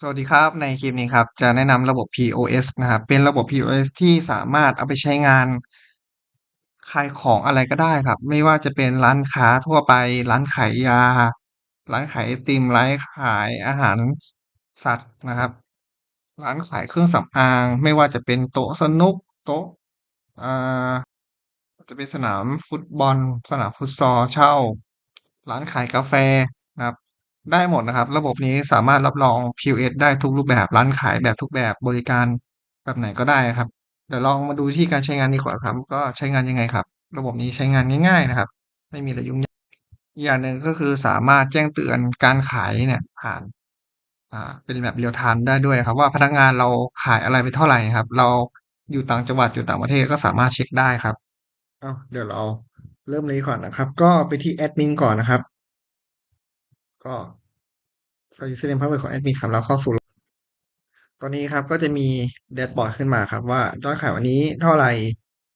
สวัสดีครับในคลิปนี้ครับ จะแนะนำระบบ POS นะครับ เป็นระบบ POS ที่สามารถเอาไปใช้งานขายของอะไรก็ได้ครับ ไม่ว่าจะเป็นร้านค้าทั่วไป ร้านขายยา ร้านขายไอติมร้านขายอาหารสัตว์นะครับ ร้านขายเครื่องสำอาง ไม่ว่าจะเป็นโต๊ะสนุกโต๊ะอ่าจะเป็นสนามฟุตบอล สนามฟุตซอลเช่า ร้านขายกาแฟนะครับ ได้หมดนะครับ ระบบนี้สามารถรับรอง POS ได้ทุกรูปแบบร้านขายแบบทุกแบบบริการแบบไหนก็ได้ครับเดี๋ยวลองมาดูที่การใช้งานดีกว่าครับ ก็ใช้งานยังไงครับ ระบบนี้ใช้งานง่าย ๆนะครับ ไม่มีอะไรยุ่งยากอย่างหนึ่งก็คือสามารถแจ้งเตือนการขายเนี่ยผ่านอ่าเป็นแบบ real time ได้ด้วยครับ ว่าพนักงานเราขายอะไรไปเท่าไหร่ครับ เราอยู่ต่างจังหวัดอยู่ต่างประเทศก็สามารถเช็คได้ครับอ้าเดี๋ยวเราเริ่มเลยก่อนนะครับ ก็ไปที่แอดมินก่อนนะครับ ก็ใส่ username password ของแอดมินครับแล้วเข้าสู่ตอนนี้ครับก็จะมีแดชบอร์ดขึ้นมาครับ ว่ายอดขายวันนี้เท่าไหร่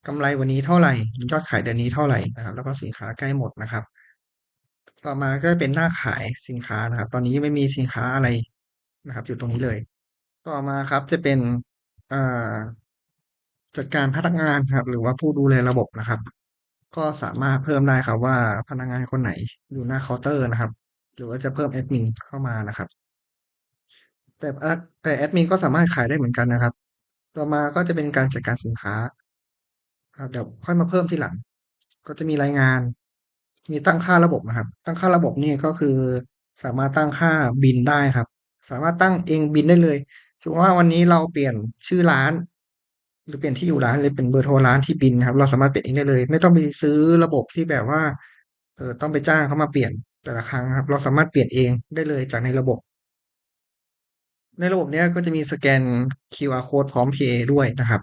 กำไรวันนี้เท่าไหร่ ยอดขายเดือนนี้เท่าไหร่นะครับ แล้วก็สินค้าใกล้หมดนะครับ ต่อมาก็เป็นหน้าขายสินค้านะครับ ตอนนี้ยังไม่มีสินค้าอะไรนะครับ อยู่ตรงนี้เลย ต่อมาครับจะเป็นจัดการพนักงานครับ หรือว่าผู้ดูแลระบบนะครับ ก็สามารถเพิ่มได้ครับว่าพนักงานคนไหนอยู่หน้าเคาน์เตอร์นะครับ รือว่าจะเพิ่มแอดมินเข้ามานะครับ แต่แต่แอดมินก็สามารถขายได้เหมือนกันนะครับ ต่อมาก็จะเป็นการจัดการสินค้าครับเดี๋ยวค่อยมาเพิ่มทีหลัง ก็จะมีรายงาน มีตั้งค่าระบบนะครับ ตั้งค่าระบบนี่ก็คือสามารถตั้งค่าบินได้ครับ สามารถตั้งเองบินได้เลยสมมติว่าวันนี้เราเปลี่ยนชื่อร้าน หรือเปลี่ยนที่อยู่ร้านเลยเป็นเบอร์โทรร้านที่บินครับ เราสามารถเปลี่ยนเองได้เลย ไม่ต้องไปซื้อระบบที่แบบว่าเออต้องไปจ้างเขามาเปลี่ยน แต่ละครั้งครับ เราสามารถเปลี่ยนเองได้เลยจากในระบบ ในระบบเนี้ยก็จะมีสแกน QR code พร้อมเพย์ด้วยนะครับ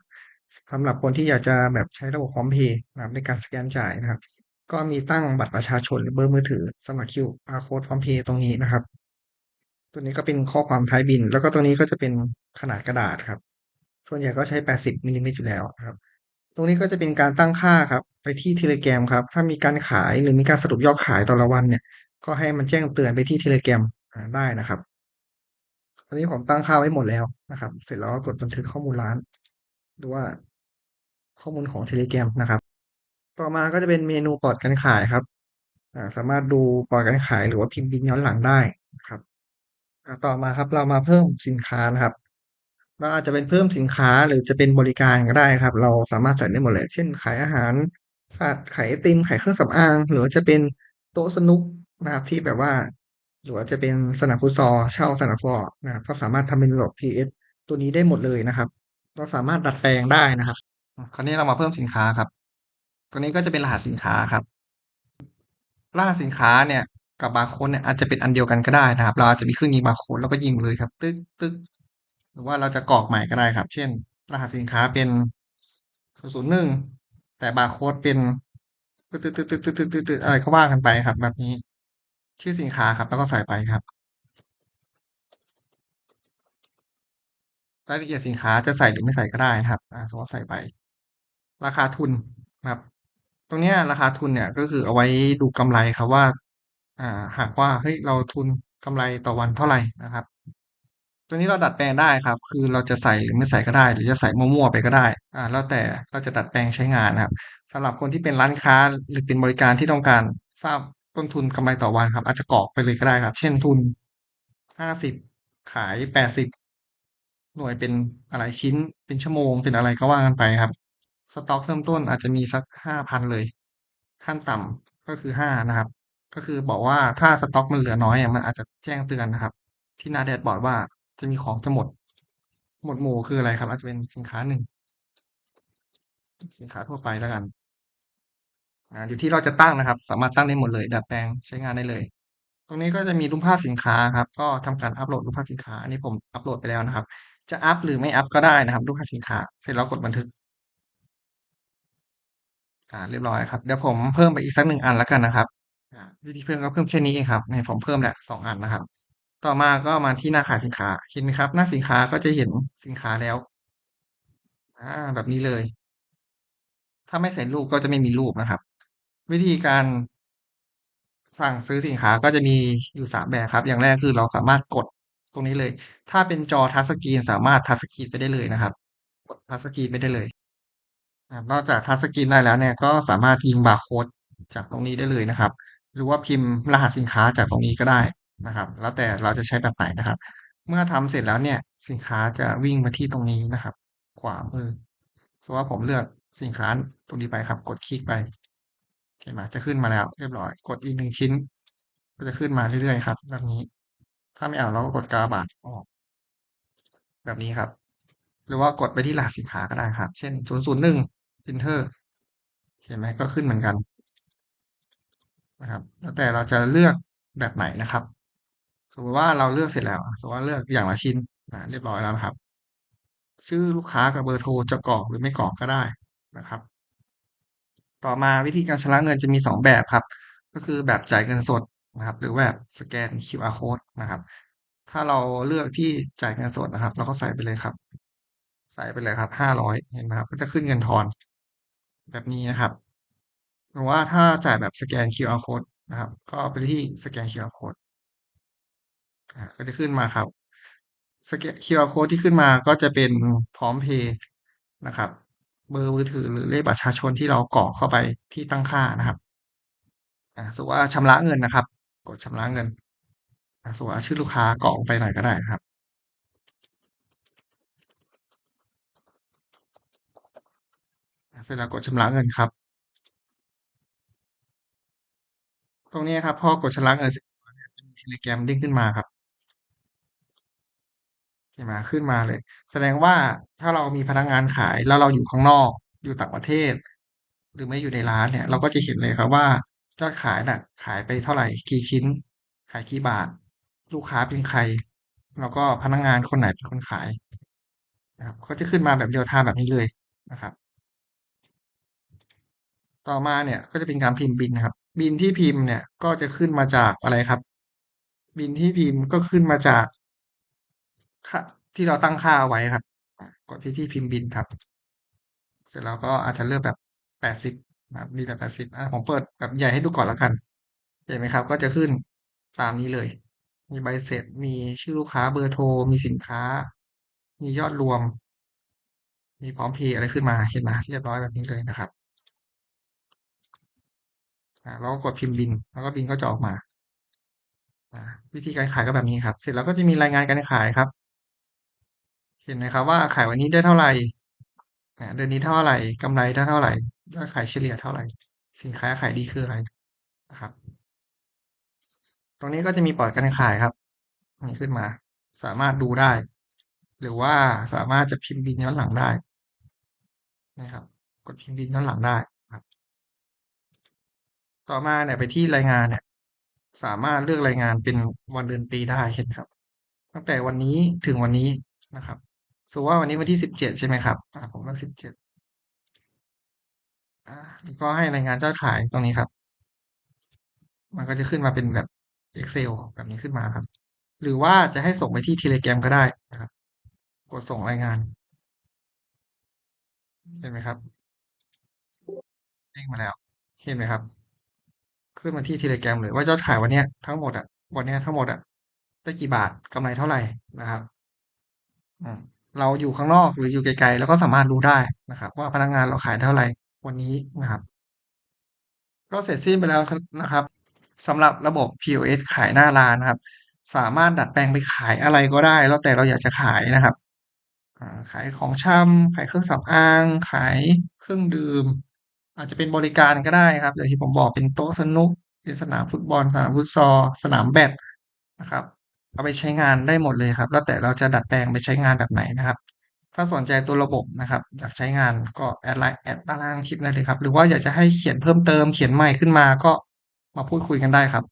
สำหรับคนที่อยากจะแบบใช้ระบบพร้อมเพย์นะครับในการสแกนจ่ายนะครับ ก็มีตั้งบัตรประชาชนหรือเบอร์มือถือสมัคร QR code พร้อมเพย์ตรงนี้นะครับ ตัวนี้ก็เป็นข้อความท้ายบิน แล้วก็ตรงนี้ก็จะเป็นขนาดกระดาษครับ ส่วนใหญ่ก็ใช้ 80มิลลิเมตรอยู่แล้วครับตรงนี้ก็จะเป็นการตั้งค่าครับ ไปที่ Telegram ครับ ถ้ามีการขายหรือมีการสรุปยอดขายแต่ละวันเนี่ย ก็ให้มันแจ้งเตือนไปที่ Telegram อ่าได้นะครับตอนนี้ผมตั้งค่าไว้หมดแล้วนะครับ เสร็จแล้วก็กดบันทึกข้อมูลร้าน ดูว่าข้อมูลของ Telegram นะครับ ต่อมาก็จะเป็นเมนูปลอดการขายครับสามารถดูปลอดการขายหรือว่าพิมพ์บินย้อนหลังได้นะครับต่อมาครับเรามาเพิ่มสินค้านะครับเราอาจจะเป็นเพิ่มสินค้าหรือจะเป็นบริการก็ได้ครับ เราสามารถใส่ได้หมดเลย เช่น ขายอาหารสัตว์ขายไอติมขายเครื่องสำอาง หรือจะเป็นโต๊ะสนุก นะครับที่แบบว่า หรือว่าจะเป็นสนามฟุตซอลเช่าสนามฟุตซอลนะครับก็สามารถทำเป็นระบบ PS ตัวนี้ได้หมดเลยนะครับ เราสามารถดัดแปลงได้นะครับ คราวนี้เรามาเพิ่มสินค้าครับตัวนี้ก็จะเป็นรหัสสินค้าครับรหัสสินค้าเนี่ยกับบาร์โค้ดเนี่ยอาจจะเป็นอันเดียวกันก็ได้นะครับ เราอาจจะมีเครื่องยิงบาร์โค้ดแล้วก็ยิงเลยครับ ตึ๊กตึ๊กหรือว่าเราจะกรอกใหม่ก็ได้ครับ เช่น รหัสสินค้าเป็นศูนย์หนึ่งแต่บาร์โค้ดเป็นตึ๊ดตึ๊ดตึ๊ดตึ๊ดตึ๊ดตึ๊ดตึ๊ดอะไรก็ว่ากันไปครับ แบบนี้ ชื่อสินค้าครับ แล้วก็ใส่ไปครับ รายละเอียดสินค้าจะใส่หรือไม่ใส่ก็ได้นะครับอ่าสมมติใส่ไป ราคาทุนนะครับ ตรงนี้ราคาทุนเนี่ยก็คือเอาไว้ดูกำไรครับว่า อ่า หากว่าเฮ้ยเราทุนกำไรต่อวันเท่าไหร่นะครับ ตัวนี้เราดัดแปลงได้ครับ คือเราจะใส่หรือไม่ใส่ก็ได้ หรือจะใส่มั่วๆไปก็ได้ อ่า แล้วแต่เราจะดัดแปลงใช้งานนะครับสำหรับคนที่เป็นร้านค้าหรือเป็นบริการที่ต้องการทราบ ต้นทุนกำไรต่อวันครับ อาจจะกรอกไปเลยก็ได้ครับ เช่นทุนห้าสิบขายแปดสิบหน่วยเป็นอะไรชิ้นเป็นชั่วโมงเป็นอะไรก็ว่ากันไปครับ สต็อกเริ่มต้นอาจจะมีสักห้าพันเลย ขั้นต่ำก็คือห้านะครับ ก็คือบอกว่าถ้าสต็อกมันเหลือน้อยอะมันอาจจะแจ้งเตือนนะครับ ที่หน้าแดชบอร์ดว่าจะมีของจะหมด หมดหมู่คืออะไรครับ อาจจะเป็นสินค้าหนึ่งสินค้าทั่วไปแล้วกัน อยู่ที่เราจะตั้งนะครับ สามารถตั้งได้หมดเลย ดัดแปลงใช้งานได้เลย ตรงนี้ก็จะมีรูปภาพสินค้าครับ ก็ทำการอัปโหลดรูปภาพสินค้า อันนี้ผมอัปโหลดไปแล้วนะครับ จะอัปหรือไม่อัปก็ได้นะครับ รูปภาพสินค้า เสร็จแล้วกดบันทึก อ่า เรียบร้อยครับ เดี๋ยวผมเพิ่มไปอีกสักหนึ่งอันแล้วกันนะครับอ่าวิธีเพิ่มก็เพิ่มแค่นี้เองครับเนี่ยผมเพิ่มแหละสองอันนะครับ ต่อมาก็มาที่หน้าขายสินค้า เห็นไหมครับ หน้าสินค้าก็จะเห็นสินค้าแล้วอ่าแบบนี้เลย ถ้าไม่ใส่รูปก็จะไม่มีรูปนะครับ วิธีการ สั่งซื้อสินค้าก็จะมีอยู่สามแบบครับ อย่างแรกคือเราสามารถกดตรงนี้เลย ถ้าเป็นจอทัชสกรีนสามารถทัชสกรีนไปได้เลยนะครับ กดทัชสกรีนไปได้เลยนะครับนอกจากทัชสกรีนได้แล้วเนี่ยก็สามารถยิงบาร์โค้ดจากตรงนี้ได้เลยนะครับ หรือว่าพิมพ์รหัสสินค้าจากตรงนี้ก็ได้นะครับ แล้วแต่เราจะใช้แบบไหนนะครับ เมื่อทำเสร็จแล้วเนี่ยสินค้าจะวิ่งมาที่ตรงนี้นะครับ ขวามือสมมติว่าผมเลือกสินค้าตรงนี้ไปครับ กดคลิกไป ห็นไหมจะขึ้นมาแล้ว เรียบร้อย กดอีกหนึ่งชิ้น ก็จะขึ้นมาเรื่อยๆครับ แบบนี้ ถ้าไม่เอาเราก็กดกาบาทออก แบบนี้ครับ หรือว่ากดไปที่รหัสสินค้าก็ได้ครับ เช่น001 Enter เห็นไหมก็ขึ้นเหมือนกันนะครับ แล้วแต่เราจะเลือกแบบไหนนะครับ สมมติว่าเราเลือกเสร็จแล้วสมมติว่าเลือกอย่างละชิ้นนะเรียบร้อยแล้วนะครับ ชื่อลูกค้ากับเบอร์โทรจะกรอกหรือไม่กรอกก็ได้นะครับ ต่อมาวิธีการชำระเงินจะมีสองแบบครับ ก็คือแบบจ่ายเงินสดนะครับ หรือแบบสแกน QR code นะครับ ถ้าเราเลือกที่จ่ายเงินสดนะครับ เราก็ใส่ไปเลยครับ ใส่ไปเลยครับห้าร้อยเห็นไหมครับก็จะขึ้นเงินทอน แบบนี้นะครับหรือว่าถ้าจ่ายแบบสแกน QR code นะครับ ก็ไปที่สแกน QR code ก็จะขึ้นมาครับสแกน QR code ที่ขึ้นมาก็จะเป็นพร้อมเพย์นะครับ เบอร์มือถือหรือเลขบัตรประชาชนที่เรากรอกเข้าไปที่ตั้งค่านะครับอ่าสมมติว่าชำระเงินนะครับ กดชำระเงินอาสมมติว่าชื่อลูกค้ากรอกไปหน่อยก็ได้นะครับเสร็จแล้วกดชำระเงินครับ ตรงนี้ครับพอกดชำระเงินเสร็จแล้วเนี่ยจะมี Telegram เด้งขึ้นมาครับ เห็นไหมขึ้นมาเลย แสดงว่าถ้าเรามีพนักงานขายแล้วเราอยู่ข้างนอกอยู่ต่างประเทศ หรือไม่อยู่ในร้านเนี่ย เราก็จะเห็นเลยครับว่ายอดขายน่ะ ขายไปเท่าไหร่ กี่ชิ้น ขายกี่บาท ลูกค้าเป็นใคร แล้วก็พนักงานคนไหนเป็นคนขายนะครับก็จะขึ้นมาแบบ real time แบบนี้เลยนะครับ ต่อมาเนี่ยก็จะเป็นการพิมพ์บิลนะครับ บิลที่พิมพ์เนี่ยก็จะขึ้นมาจากอะไรครับ บิลที่พิมพ์ก็ขึ้นมาจาก ค่า ที่เราตั้งค่าเอาไว้ครับ อ่า กดที่ที่พิมพ์บิลครับ เสร็จแล้วก็อาจจะเลือกแบบ80นะครับบิลแบบ80อาผมเปิดแบบใหญ่ให้ดูก่อนแล้วกัน เห็นไหมครับ ก็จะขึ้นตามนี้เลย มีใบเสร็จ มีชื่อลูกค้าเบอร์โทร มีสินค้า มียอดรวม มีพร้อมเพย์อะไรขึ้นมา เห็นไหมเรียบร้อยแบบนี้เลยนะครับเราก็กดพิมพ์บิลแล้วก็บิลก็จะออกมา วิธีการขายก็แบบนี้ครับ เสร็จแล้วก็จะมีรายงานการขายครับ เห็นไหมครับว่าขายวันนี้ได้เท่าไหร่เดือนนี้เท่าไหร่กำไรได้เท่าไหร่ยอดขายเฉลี่ยเท่าไหร่ สินค้าขายดีคืออะไรนะครับ ตรงนี้ก็จะมีพอร์ตการขายครับนี่ขึ้นมา สามารถดูได้ หรือว่าสามารถจะพิมพ์บิลย้อนหลังได้นะครับ กดพิมพ์บิลย้อนหลังได้ครับ ต่อมาเนี่ยไปที่รายงานเนี่ย สามารถเลือกรายงานเป็นวันเดือนปีได้เห็นครับ ตั้งแต่วันนี้ถึงวันนี้นะครับ สมมติว่าวันนี้วันที่17ใช่ไหมครับผมเลือก17อาแล้วก็ให้รายงานยอดขายตรงนี้ครับ มันก็จะขึ้นมาเป็นแบบ Excel แบบนี้ขึ้นมาครับ หรือว่าจะให้ส่งไปที่ Telegram ก็ได้นะครับ กดส่งรายงาน เห็นไหมครับเด้งมาแล้ว เห็นไหมครับ ขึ้นมาที่ Telegram เลยว่ายอดขายวันนี้ทั้งหมดอะวันนี้ทั้งหมดอะได้กี่บาทกำไรเท่าไหร่นะครับ อืม เราอยู่ข้างนอกหรืออยู่ไกลๆเราก็สามารถดูได้นะครับ ว่าพนักงานเราขายเท่าไหร่วันนี้นะครับ ก็เสร็จสิ้นไปแล้วนะครับสำหรับระบบ POS ขายหน้าร้านนะครับ สามารถดัดแปลงไปขายอะไรก็ได้ แล้วแต่เราอยากจะขายนะครับขายของชำขายเครื่องสำอาง ขายเครื่องดื่ม อาจจะเป็นบริการก็ได้ครับอย่างที่ผมบอกเป็นโต๊ะสนุกเป็นสนามฟุตบอล สนามฟุตซอลสนามแบดนะครับ เอาไปใช้งานได้หมดเลยครับ แล้วแต่เราจะดัดแปลงไปใช้งานแบบไหนนะครับ ถ้าสนใจตัวระบบนะครับ อยากใช้งานก็แอดไลน์แอดด้านล่างคลิปได้เลยครับ หรือว่าอยากจะให้เขียนเพิ่มเติมเขียนใหม่ขึ้นมาก็มาพูดคุยกันได้ครับ